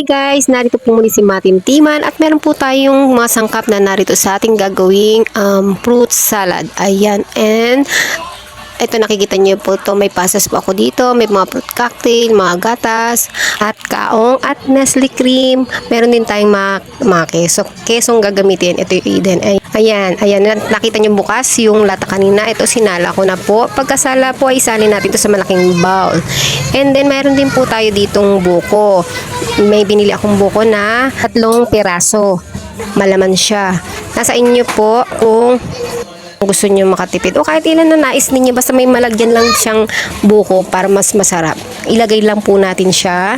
Hi guys, narito po muli si Matim Timan at meron po tayong mga sangkap na narito sa ating gagawing um, fruit salad. Ayan, and ito nakikita niyo po to may pasas po ako dito, may mga fruit cocktail, mga gatas, at kaong, at Nestle cream. Meron din tayong mga, mga keso. Kesong gagamitin. Ito yung Eden. Ay, ayan, ayan, nakita niyo bukas yung lata kanina. Ito sinala ko na po. Pagkasala po ay isalin natin to sa malaking bowl. And then mayroon din po tayo ditong buko. May binili akong buko na tatlong piraso. Malaman siya. Nasa inyo po kung gusto niyo makatipid. O kahit ilan na nais ninyo basta may malagyan lang siyang buko para mas masarap. Ilagay lang po natin siya.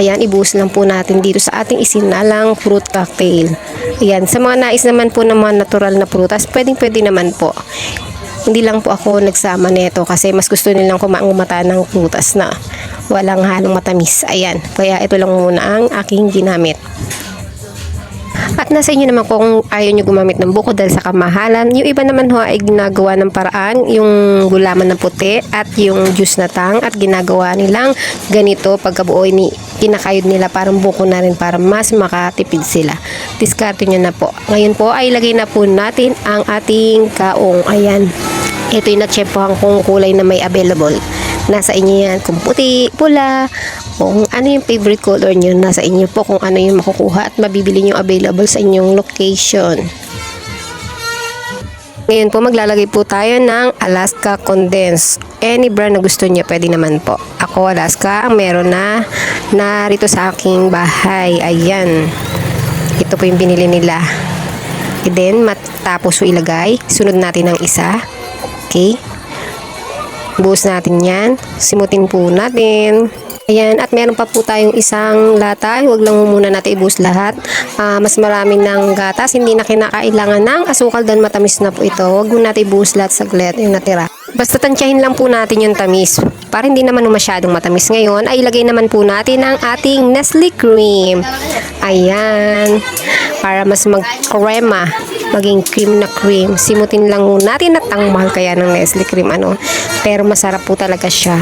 Ayan ibuhos lang po natin dito sa ating isinalang fruit cocktail. Ayan sa mga nais naman po ng mga natural na prutas pwedeng pwede naman po. Hindi lang po ako nagsama nito kasi mas gusto nilang kumaang mata ng prutas na walang halong matamis. Ayan kaya ito lang muna ang aking ginamit at nasa inyo naman kung ayaw nyo gumamit ng buko dahil sa kamahalan. Yung iba naman ho ay ginagawa ng paraan, yung gulaman ng puti at yung juice na tang at ginagawa nilang ganito pagkabuo ni kinakayod nila parang buko na rin para mas makatipid sila. Diskarte nyo na po. Ngayon po ay lagay na po natin ang ating kaong. Ayan. Ito yung natsyempohan kong kulay na may available. Nasa inyo yan kung puti, pula, kung ano yung favorite color nyo, nasa inyo po kung ano yung makukuha at mabibili nyo available sa inyong location. Ngayon po maglalagay po tayo ng Alaska Condensed. Any brand na gusto niyo pwede naman po. Ako Alaska ang meron na narito sa aking bahay. Ayan. Ito po yung binili nila. And then matapos po ilagay, sunod natin ang isa. Okay? Buhos natin yan. Simutin po natin. Ayan, at meron pa po tayong isang lata. Huwag lang muna natin ibuhos lahat. Ah, mas marami ng gatas. Hindi na kinakailangan ng asukal dahil matamis na po ito. Huwag muna natin ibuhos lahat saglit yung natira. Basta tansyahin lang po natin yung tamis. Para hindi naman masyadong matamis ngayon, ay ilagay naman po natin ang ating Nestle cream. Ayan. Para mas mag-crema maging cream na cream. Simutin lang natin at ang mahal kaya ng Nestle cream ano. Pero masarap po talaga siya.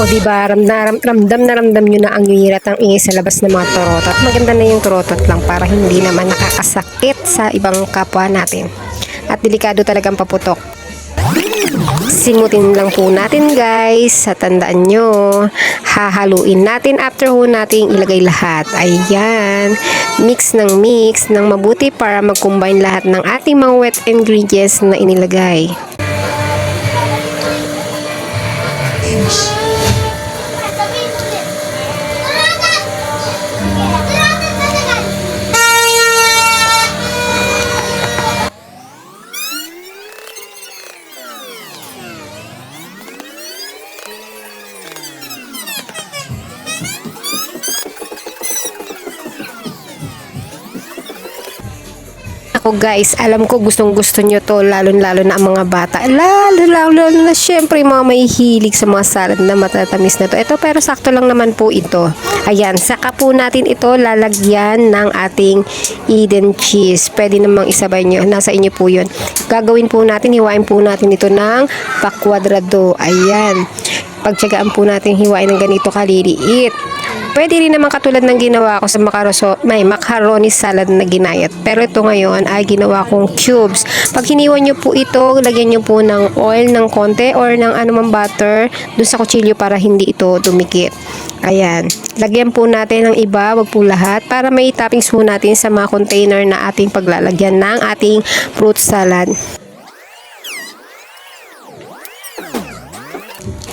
O di ba ramdam, ramdam na ramdam nyo na ang yuyirat ng ingay sa labas ng mga torotot. Maganda na yung torotot lang para hindi naman nakakasakit sa ibang kapwa natin. At delikado talagang paputok. Simutin lang po natin guys. Sa tandaan nyo, hahaluin natin after ho natin ilagay lahat. Ayan. Mix ng mix ng mabuti para mag-combine lahat ng ating mga wet ingredients na inilagay. Ako guys, alam ko gustong gusto nyo to lalo lalo na ang mga bata. Lalo lalo na syempre mga may hilig sa mga salad na matatamis na to. Ito pero sakto lang naman po ito. Ayan, saka po natin ito lalagyan ng ating Eden cheese. Pwede namang isabay nyo. Nasa inyo po yun. Gagawin po natin, hiwain po natin ito ng pakwadrado. Ayan. Pagtsagaan po natin hiwain ng ganito kaliliit. Pwede rin naman katulad ng ginawa ko sa makaroso, may macaroni salad na ginayat. Pero ito ngayon ay ginawa kong cubes. Pag hiniwa nyo po ito, lagyan nyo po ng oil ng konti or ng anumang butter dun sa kutsilyo para hindi ito dumikit. Ayan. Lagyan po natin ng iba, wag po lahat, para may toppings po natin sa mga container na ating paglalagyan ng ating fruit salad.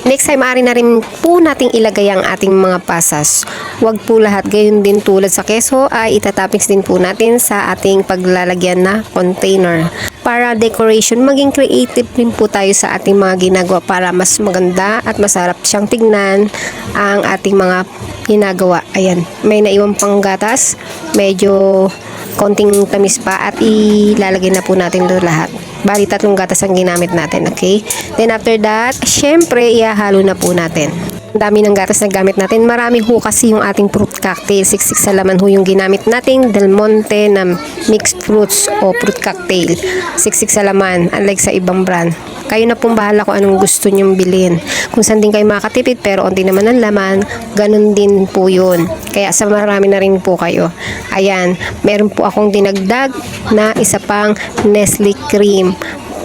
Next time, ari na rin po nating ilagay ang ating mga pasas. Huwag po lahat gayon din tulad sa keso ay itatoppings din po natin sa ating paglalagyan na container. Para decoration, maging creative din po tayo sa ating mga ginagawa para mas maganda at masarap siyang tignan ang ating mga ginagawa. Ayan, may naiwan pang gatas, medyo konting tamis pa at ilalagay na po natin doon lahat. Bali, tatlong gatas ang ginamit natin, okay? Then after that, syempre, ihahalo na po natin. Ang dami ng gatas na gamit natin. Marami ho kasi yung ating fruit cocktail. Siksik sa laman ho yung ginamit nating Del Monte na mixed fruits o fruit cocktail. Siksik sa laman, unlike sa ibang brand. Kayo na pong bahala kung anong gusto nyong bilhin. Kung saan din kayo makatipid pero onti naman ang laman, ganun din po yun. Kaya sa marami na rin po kayo. Ayan, meron po akong dinagdag na isa pang Nestle cream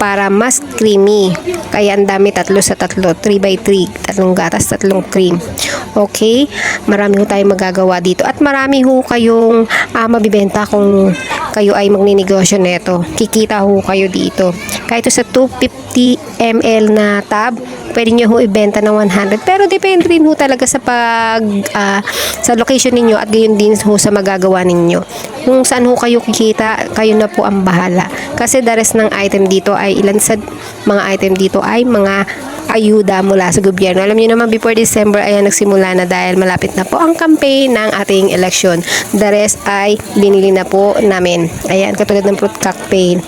para mas creamy. Kaya ang dami tatlo sa tatlo, 3 by 3, tatlong gatas, tatlong cream. Okay? Marami ho tayong magagawa dito. At marami ho kayong ah, mabibenta kung kayo ay magninegosyo neto. Kikita ho kayo dito. Kahit sa 250 ml na tab, pwede nyo ho ibenta ng 100. Pero depende rin ho talaga sa pag ah, sa location ninyo at gayon din ho sa magagawa ninyo. Kung saan ho kayo kikita, kayo na po ang bahala. Kasi the rest ng item dito ay ilan sa mga item dito ay mga ayuda mula sa gobyerno. Alam niyo naman before December ayan nagsimula na dahil malapit na po ang campaign ng ating eleksyon. The rest ay binili na po namin. Ayan, katulad ng fruit cocktail.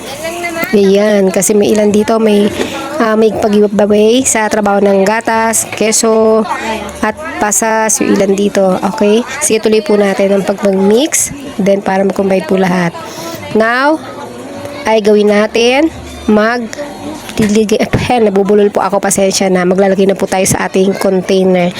Ayan, kasi may ilan dito may ah, may pag-giveaway sa trabaho ng gatas, keso, at pasas, yung ilan dito. Okay? Sige, tuloy po natin ang pag-mix. Then, para mag-combine po lahat. Now, ay gawin natin mag diligay eh, nabubulol po ako pasensya na maglalagay na po tayo sa ating container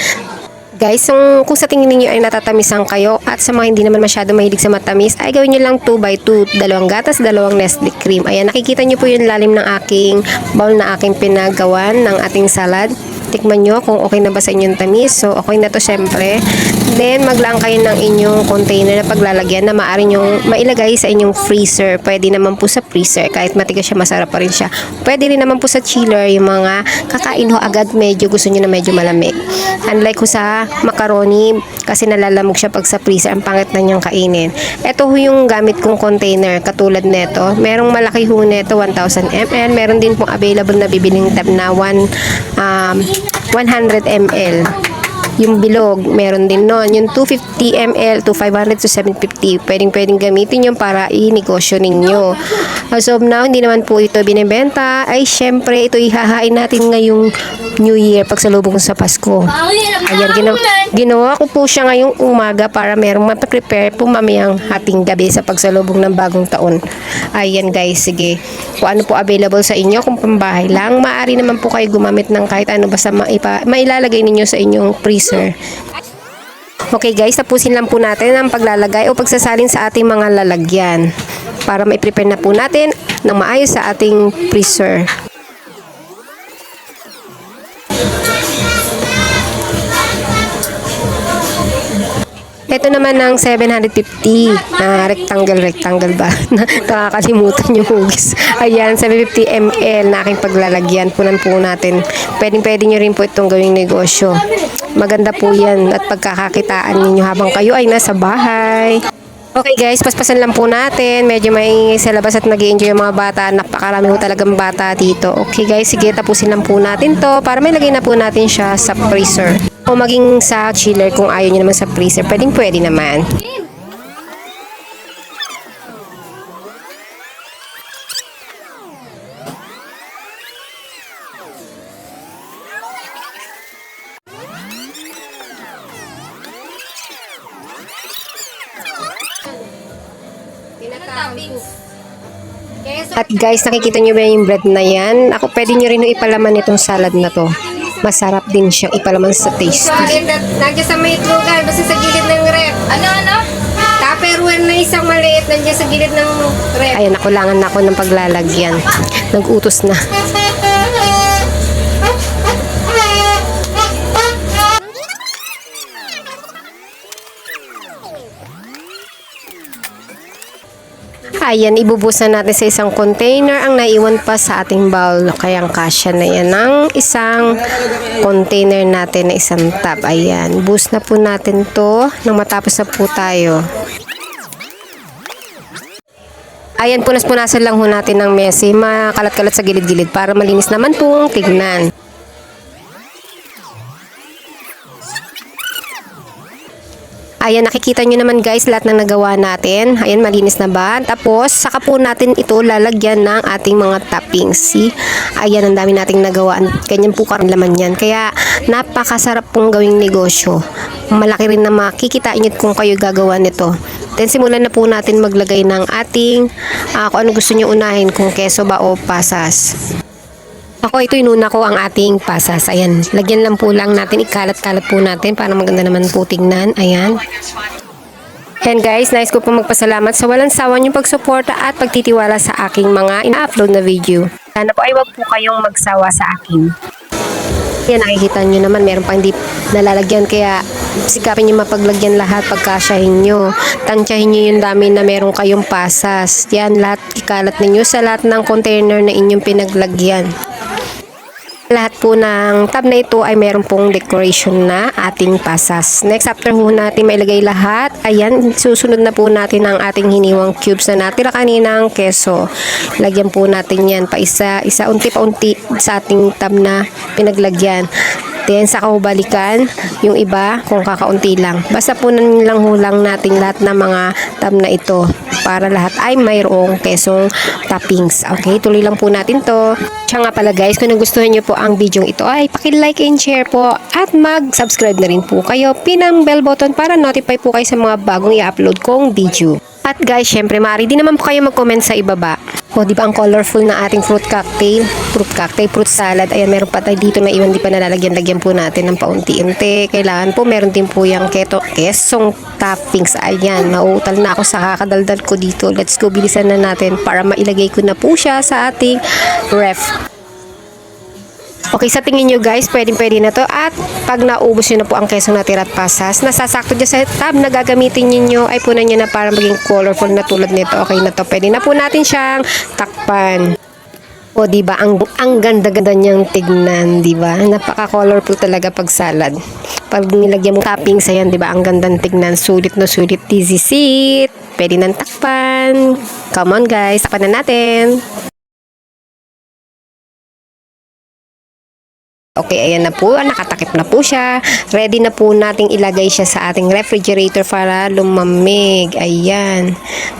Guys, kung, kung sa tingin ninyo ay natatamisan kayo at sa mga hindi naman masyado mahilig sa matamis, ay gawin nyo lang 2 by 2, dalawang gatas, dalawang Nestle cream. Ayan, nakikita nyo po yung lalim ng aking bowl na aking pinagawan ng ating salad. Tikman nyo kung okay na ba sa inyong tamis. So, okay na to syempre. Then, maglaan kayo ng inyong container na paglalagyan na maaari nyo mailagay sa inyong freezer. Pwede naman po sa freezer. Kahit matigas siya, masarap pa rin siya. Pwede rin naman po sa chiller, yung mga kakain ho agad medyo gusto nyo na medyo malamig. Unlike ko sa macaroni, kasi nalalamog siya pag sa freezer. Ang pangit na niyang kainin. Ito ho yung gamit kong container, katulad neto. Merong malaki ho neto, 1,000 ml. Meron din pong available na bibiling tab na 1, um, 100 ml. Yung bilog, meron din nun. Yung 250 ml to 500 to 750, pwedeng pwedeng gamitin yun para i-negosyo ninyo. As of now, hindi naman po ito binibenta. Ay, syempre, ito ihahain natin ngayong New Year pagsalubong sa Pasko. Ayan, ginawa, ginawa ko po siya ngayong umaga para merong mapaprepare po mamayang hating gabi sa pagsalubong ng bagong taon. Ayan guys, sige. Kung ano po available sa inyo, kung pambahay lang, maaari naman po kayo gumamit ng kahit ano basta maipa, mailalagay ninyo sa inyong freezer. Okay guys, tapusin lang po natin ang paglalagay o pagsasalin sa ating mga lalagyan para mai-prepare na po natin ng maayos sa ating freezer. Ito naman ng 750 na rectangle rectangle ba? Nakakalimutan yung hugis. Ayan, 750 ml na aking paglalagyan. Punan po natin. Pwedeng pwede nyo rin po itong gawing negosyo. Maganda po yan at pagkakakitaan ninyo habang kayo ay nasa bahay. Okay guys, paspasan lang po natin. Medyo maingay sa labas at nag enjoy yung mga bata. Napakarami po talagang bata dito. Okay guys, sige tapusin lang po natin to para may lagay na po natin siya sa freezer. O maging sa chiller kung ayaw nyo naman sa freezer, pwedeng pwede naman. Guys, nakikita nyo ba yung bread na yan? Ako, pwede nyo rin ipalaman itong salad na to. Masarap din siyang ipalaman sa taste. Nandiyan sa may itlogan, basta sa gilid ng rep. Ano, ano? Tupperware na isang maliit, nandiyan sa gilid ng rep. Ayan, nakulangan na ako ng paglalagyan. Nag-utos na. Ayan, ibubusan natin sa isang container ang naiwan pa sa ating bowl. Kaya ang kasya na yan ng isang container natin na isang tab. Ayan, boost na po natin to nang matapos na po tayo. Ayan, punas-punasan lang ho natin ng mesi, makalat-kalat sa gilid-gilid para malinis naman pong tignan. Ayan, nakikita nyo naman guys lahat ng nagawa natin. Ayan, malinis na ba? Tapos, saka po natin ito lalagyan ng ating mga toppings. See? Ayan, ang dami nating nagawa. Ganyan po karang laman yan. Kaya, napakasarap pong gawing negosyo. Malaki rin na makikita nyo kung kayo gagawa nito. Then, simulan na po natin maglagay ng ating, ah, kung ano gusto nyo unahin, kung keso ba o pasas. Ako ito inuna ko ang ating pasas. Ayan, lagyan lang po lang natin, ikalat-kalat po natin para maganda naman po tingnan. Ayan. And guys, nice ko po magpasalamat sa walang sawa niyong pagsuporta at pagtitiwala sa aking mga ina-upload na video. Sana po ay wag po kayong magsawa sa akin. Yan, nakikita nyo naman, meron pa hindi nalalagyan. Kaya sikapin nyo mapaglagyan lahat pagkasyahin nyo. Tansyahin nyo yung dami na meron kayong pasas. Yan, lahat ikalat ninyo sa lahat ng container na inyong pinaglagyan. Lahat po ng tab na ito ay meron pong decoration na ating pasas. Next, after po natin mailagay lahat, ayan, susunod na po natin ang ating hiniwang cubes na natira kaninang keso. Lagyan po natin yan pa isa, isa unti pa unti sa ating tab na pinaglagyan. Then, saka balikan yung iba kung kakaunti lang. Basta po lang hulang natin lahat ng mga tab na ito para lahat ay mayroong kesong toppings. Okay, tuloy lang po natin to. Siya nga pala guys, kung nagustuhan nyo po ang video ito ay paki-like and share po at mag-subscribe na rin po kayo. Pinang bell button para notify po kayo sa mga bagong i-upload kong video. At guys, syempre maaari din naman po kayo mag-comment sa ibaba. O, di ba ang colorful na ating fruit cocktail? Fruit cocktail, fruit salad. Ayan, meron pa tayo dito na iwan di pa nalalagyan-lagyan po natin ng paunti-unti. Kailangan po, meron din po yung keto, kesong toppings. Ayan, nauutal na ako sa kakadaldal ko dito. Let's go, bilisan na natin para mailagay ko na po siya sa ating ref. Okay, sa tingin nyo guys, pwedeng pwede na to. At pag naubos nyo na po ang kesong natira at pasas, nasasakto dyan sa tab na gagamitin ninyo ay punan nyo na para maging colorful na tulad nito. Okay na to. Pwede na po natin siyang takpan. O, di ba ang, ang ganda-ganda niyang tignan, di ba? Napaka-colorful talaga pag salad. Pag nilagyan mo toppings, ayan, di ba? Ang gandang tignan. Sulit na sulit. Easy seat. Pwede nang takpan. Come on, guys. Takpan na natin. Okay, ayan na po. Nakatakip na po siya. Ready na po nating ilagay siya sa ating refrigerator para lumamig. Ayan.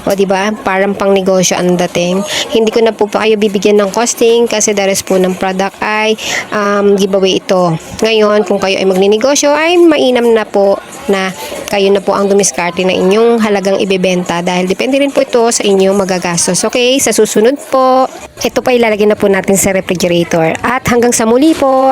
O, ba? Parang pang negosyo ang dating. Hindi ko na po pa kayo bibigyan ng costing kasi the rest po ng product ay um, giveaway ito. Ngayon, kung kayo ay magninegosyo, ay mainam na po na kayo na po ang dumiskarte na inyong halagang ibebenta dahil depende rin po ito sa inyong magagastos. Okay, sa susunod po, ito pa ilalagay na po natin sa refrigerator. At hanggang sa muli po,